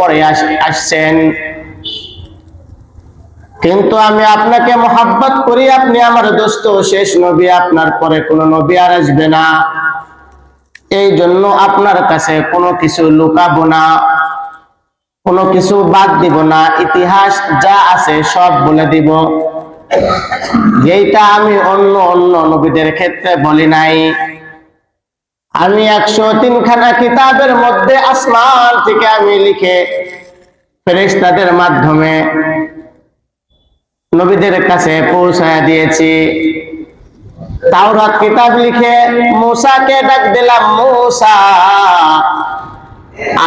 পরে আসছেন। কিন্তু আমি আপনাকে মোহাব্বত করি, আপনি আমার দোস্ত শেষ নবী, আপনার পরে কোনো নবী আর আসবে না। এই জন্য আপনার কাছে কোনো কিছু লুকাবো না, কোনো কিছু বাদ দিব না, ইতিহাস যা আছে সব বলে দিব। যেটা আমি অন্য অন্য নবীদের ক্ষেত্রে বলি নাই। আমি একশো তিনখানা কিতাবের মধ্যে আসমান থেকে আমি লিখে ফেরেশতাদের মাধ্যমে নবীদের কাছে পৌঁছায় দিয়েছি। তাওরাত কিতাব লিখে মূসাকে ডাক দিলাম, মূসা,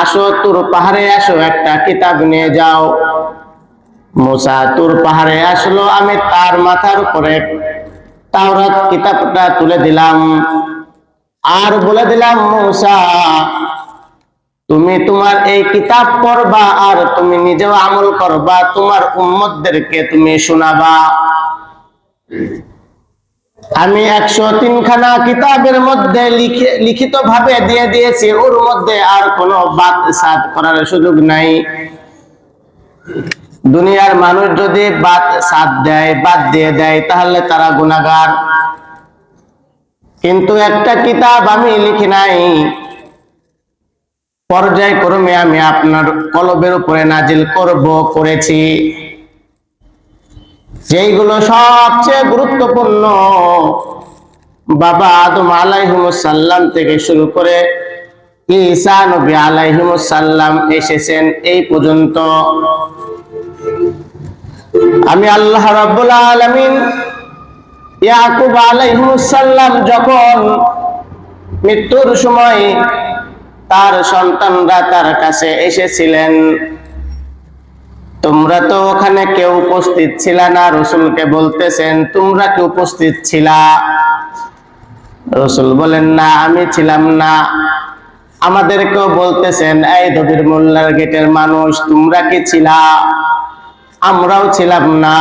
আসো তোর পাহাড়ে, আসো একটা কিতাব নিয়ে যাও। মূসা তোর পাহাড়ে আসলো, আমি তার মাথার উপরে তাওরাত কিতাবটা তুলে দিলাম। আর বলে দিলাম, মূসা, তুমি তোমার এই কিতাব পড়বা আর তুমি নিজেও আমল করবা, তোমার উম্মতদেরকে তুমি শোনাবা। আমি একশো তিনখানা কিতাবের মধ্যে লিখে লিখিত ভাবে দিয়ে দিয়েছি, ওর মধ্যে আর কোনো বাদ সাদ করার সুযোগ নাই। দুনিয়ার মানুষ যদি বাদ সাদ দেয়, বাদ দিয়ে দেয়, তাহলে তারা গুনাহগার। কিন্তু একটা কিতাব আমি লিখি নাই। পর্যায়ক্রমে আমি আপনার কলবের উপরে নাজিল করব, করেছি। যেইগুলো সবচেয়ে গুরুত্বপূর্ণ, বাবা আদম আলাইহিমুসাল্লাম থেকে শুরু করে ঈসা নবী আলাইহিমুসাল্লাম এসেছেন এই পর্যন্ত। আমি আল্লাহ রাব্বুল আলামিন ইয়াকুব আলাইহিমুসাল্লাম যখন মৃত্যুর সময় তার সন্তানরা তার কাছে এসেছিলেন, তোমরা তো ওখানে কেউ উপস্থিত ছিল না, রসুলকে বলতেছেন, তোমরা কি উপস্থিত ছিলা? রসুল বলেন, না, আমি ছিলাম না। আমাদেরকেও বলতেছেন, এই দবির মোল্লার গেটের মানুষ, তোমরা কি ছিলা? আমরাও ছিলাম না।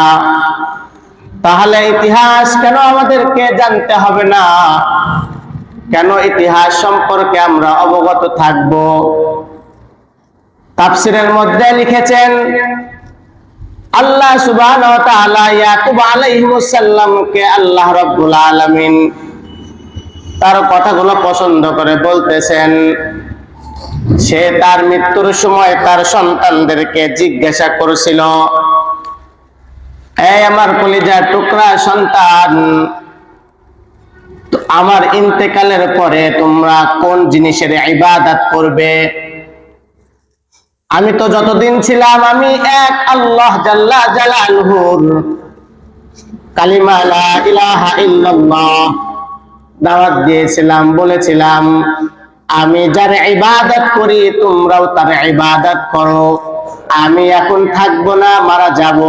তাহলে ইতিহাস কেন আমাদেরকে জানতে হবে না? কেন ইতিহাস সম্পর্কে আমরা অবগত থাকব? তাফসিরের মধ্যে লিখেছেন, আল্লাহ তাআলা ইয়াকুব আলাইহিস সালামকে আল্লাহ রাব্বুল আলামিন তার কথাগুলো পছন্দ করে বলতেছেন। সে তার মৃত্যুর সময় তার সন্তানদেরকে জিজ্ঞাসা করেছিল এই আমার কলিজার টুকরা সন্তান আমার ইন্তেকালের পরে তোমরা কোন জিনিসের ইবাদত করবে? আমি তো যতদিন ছিলাম আমি এক আল্লাহ জাল্লা জালালহুর ইলাহা ইল্লাল্লাহ দাওয়াত দিয়েছিলাম, বলেছিলাম, আমি যার ইবাদত করি তোমরাও তার ইবাদত করো। আমি এখন থাকব না, মারা যাব।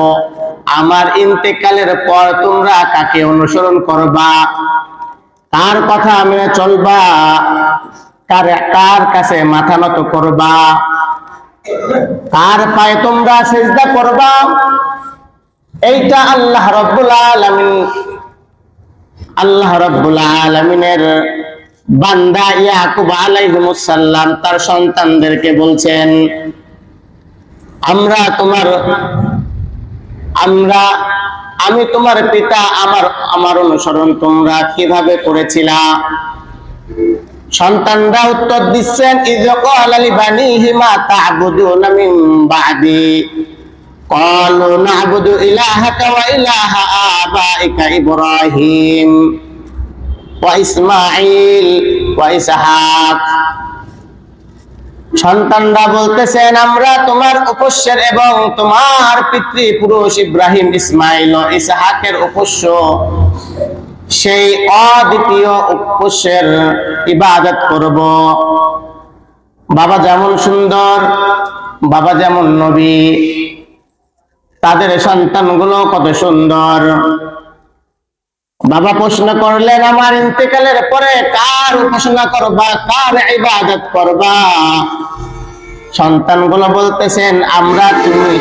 আমার ইন্তেকালের পর তোমরা কাকে অনুসরণ করবা? তার কথা মেনে চলবা? কার কার কাছে মাথা নত করবা? কার পায়ে তোমরা সেজদা করবা? এইটা আল্লাহ রব্বুল আলামিন, আল্লাহ রব্বুল আলামিনের বান্দা ইয়াকুব আলাইহিমুস সালাম, তার সন্তানদেরকে বলছেন, আমরা তোমার আমরা আমি তোমার পিতা আমার আমার অনুসরণ তোমরা কিভাবে করেছিলা সন্তানরা উত্তর দিচ্ছেন ইয ক্বালা লিবানিহি মা তা'বুদুনা মিন বা'দি قالوا نعبد إلهك وإله آبائك إبراهيم وإسماعيل وإسحاق সন্তানরা বলতেছেন, আমরা তোমার উপস্যের এবং তোমার পিতৃপুরুষ ইব্রাহিম, ইসমাইল ও ইসহাকের উপস্য। সেই অদ্বিতীয় উপস্যের ইবাদত করব। বাবা যেমন সুন্দর, বাবা যেমন নবী। তাদের সন্তানগুলো কত সুন্দর। বাবা প্রশ্ন করলেন, আমার ইন্তেকালের পরে কার উপাসনা করবা, কার ইবাদত করবা? সন্তানগুলো বলতেছেন, আমরা তুমি,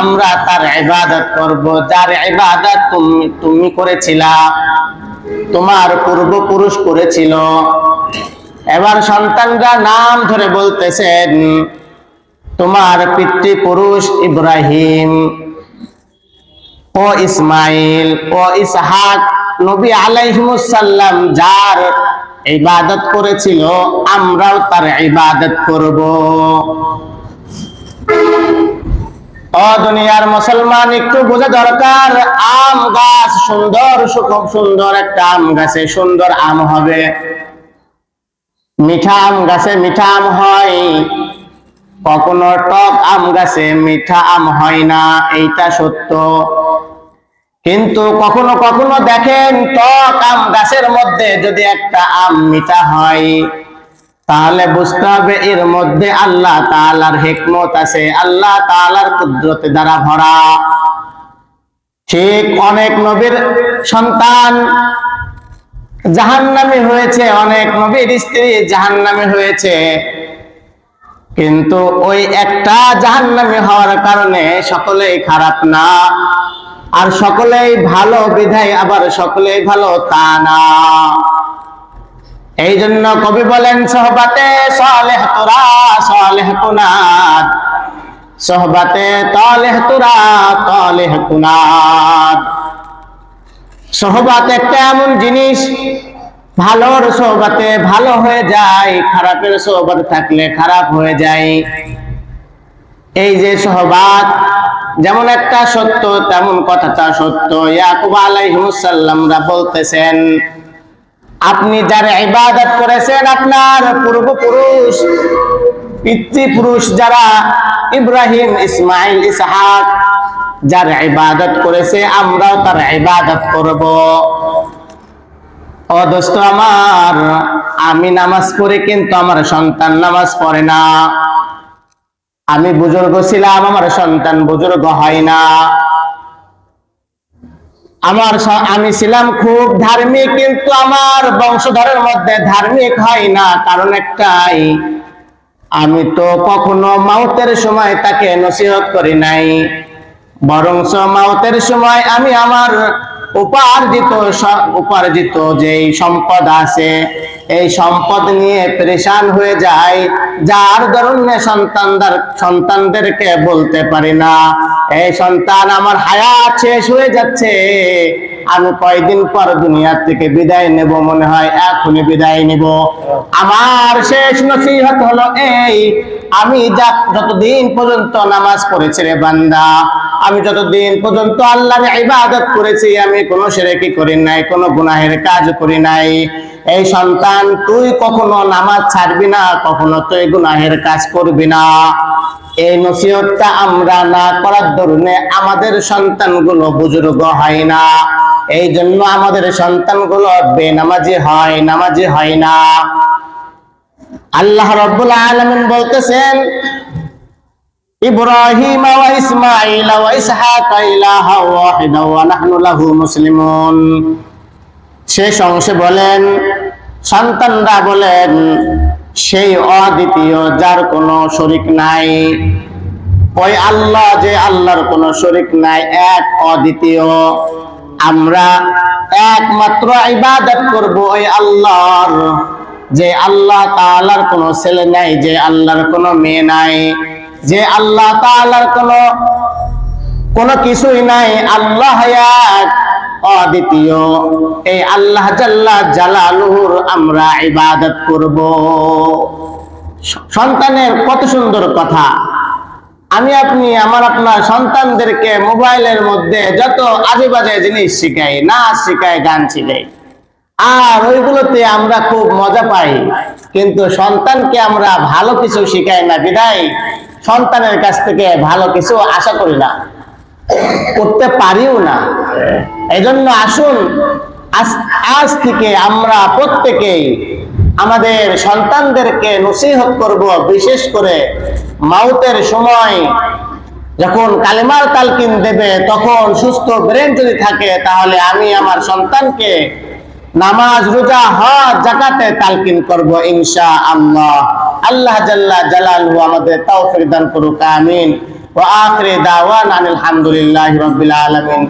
আমরা তার ইবাদত করব। যার ইবাদত তুমি তুমি করেছিলা, তোমার পূর্বপুরুষ করেছিল। এবার সন্তানরা নাম ধরে বলতেছেন, তোমার পিতৃপুরুষ ইব্রাহিম, ও ইসমাইল, ও ইসহাক, নবী আলাইহিমুসাল্লাম যার ইবাদত করেছিল, আমরাও তার ইবাদত করব। ও দুনিয়ার মুসলমান, একটু বোঝা দরকার, আম গাছ সুন্দর খুব সুন্দর একটা আম গাছে সুন্দর আম হবে। মিঠা আম গাছে মিঠা আম হয়। কখনো টক আম গাছে মিঠা আম হয় না, এইটা সত্য। কিন্তু কখনো কখনো দেখেন টক আম গাছের মধ্যে যদি একটা আম মিঠা হয়, তাহলে বুঝতে হবে এর মধ্যে আল্লাহ তাআলার হেকমত আছে। আল্লাহ তাআলার কুদরতে দ্বারা ভরা। ঠিক অনেক নবীর সন্তান জাহান্নামী হয়েছে, অনেক নবীর স্ত্রী জাহান্নামী হয়েছে। কিন্তু ওই একটা জাহান্নামী হওয়ার কারণে সকলেই খারাপ না। আর সকলেই ভালো, বিধায় আবার সকলেই ভালো, তা না। এই জন্য কবি বলেন, সহবাতে সহবাতে তালেহ তোরা তালেহ কুনাদ সহবাত একটা এমন জিনিস, ভালোর সহবাতে ভালো হয়ে যায়, খারাপের সোহবাতে থাকলে খারাপ হয়ে যায়। এই যে সহবাত যেমন একটা সত্য, তেমন কথাটা সত্য। ইয়াকুব আলাইহিমুসাল্লামরা বলতেছেন, আপনি যারা ইবাদত করেছেন, আপনার পূর্বপুরুষ, পিতৃপুরুষ যারা ইব্রাহিম, ইসমাইল, ইসহাক, যার ইবাদত করেছে, আমরাও তার ইবাদত করব। ও দোস্ত আমার, আমি নামাজ পড়ে কিন্তু আমার সন্তান নামাজ পড়ে না। আমি বুজুর্গ ছিলাম, আমার সন্তান বুজুর্গ হয় না। আমার আমি ছিলাম খুব ধার্মিক, কিন্তু আমার বংশধরের মধ্যে ধার্মিক হয় না, কারণ একটাই, আমি তো কখনো মাউতের সময় তাকে নসিহত করি নাই। বরঞ্চ মাউতের সময় আমি আমার উপার্জিত উপার্জিত যে সম্পদ আছে এই সম্পদ নিয়ে পরেশান হয়ে যায়, যার ধরনে সন্তানদের সন্তানদেরকে বলতে পারি না। এই সন্তান আমার হায়াত শেষ হয়ে যাচ্ছে। আমি কয়দিন পর দুনিয়া থেকে বিদায় নেব মনে হয় এখনই বিদায় নেব। আমার শেষ নসিহত হলো এই আমি যতদিন পর্যন্ত নামাজ পড়েছি রে বান্দা, আমি যতদিন পর্যন্ত আল্লাহর ইবাদত করেছি, আমি কোনো সেরেকি করি নাই, কোনো গুনাহের কাজ করি নাই। এই সন্তান, তুই কখনো নামাজ ছাড়বি না, কখনো তুই গুনাহের কাজ করবি না। এই নসিহতটা আমরা না করার দরুনে আমাদের সন্তানগুলো বুজুর্গ হয় না। এই জন্য আমাদের সন্তানগুলো বেনামাজি হয়, নামাজি হয় না। আল্লাহ রব্বুল আলামিন বলতেছেন, ইব্রাহিম ওয়া ইসমাঈল ওয়া ইসহাক ইলাহা ওয়াহিদা ওয়া নাহনু লাহু মুসলিমুন। শেষ অংশে বলেন, সন্তানরা বলেন, সেই অদ্বিতীয় যার কোনো শরিক নাই। ওই আল্লাহ যে আল্লাহর কোনো শরিক নাই, এক অদ্বিতীয়। আমরা একমাত্র ইবাদত করব ওই আল্লাহর যে আল্লাহ তাআলার কোনো ছেলে নাই, যে আল্লাহর কোনো মেয়ে নাই, যে আল্লাহ তাআলার কোনো কোনো কিছুই নাই, আল্লাহ অদ্বিতীয়। এই আল্লাহ জাল্লা জালালুহুর আমরা ইবাদত করব। সন্তানের কত সুন্দর কথা। আমি আপনি, আমার আপনার সন্তানদেরকে মোবাইলের মধ্যে যত আজে বাজে জিনিস শিখাই, নাচ শিখাই, গান শিখাই আর ওইগুলোতে আমরা খুব মজা পাই। কিন্তু সন্তানকে আমরা ভালো কিছু শিখাই না বিদায় সন্তানের কাছ থেকে ভালো কিছু আশা করি না, করতে পারিও না। এই জন্য আসুন আজ থেকে আমরা প্রত্যেকেই আমাদের সন্তানদেরকে নসিহত করব, বিশেষ করে মাউতের সময়। যখন কালেমার তালকিন দেবে, তখন সুস্থ ব্রেন যদি থাকে, তাহলে আমি আমার সন্তানকে নামাজ, রোজা, হজ, জাকাতে তালকিন করব ইনশা আল্লাহ আল্লাহ জাল্লা জালালহু আমাদের তৌফিক দান করুক, আমিন। ওয়া আখিরি দাওয়ানা আলহামদুলিল্লাহি রাব্বিল আলামিন।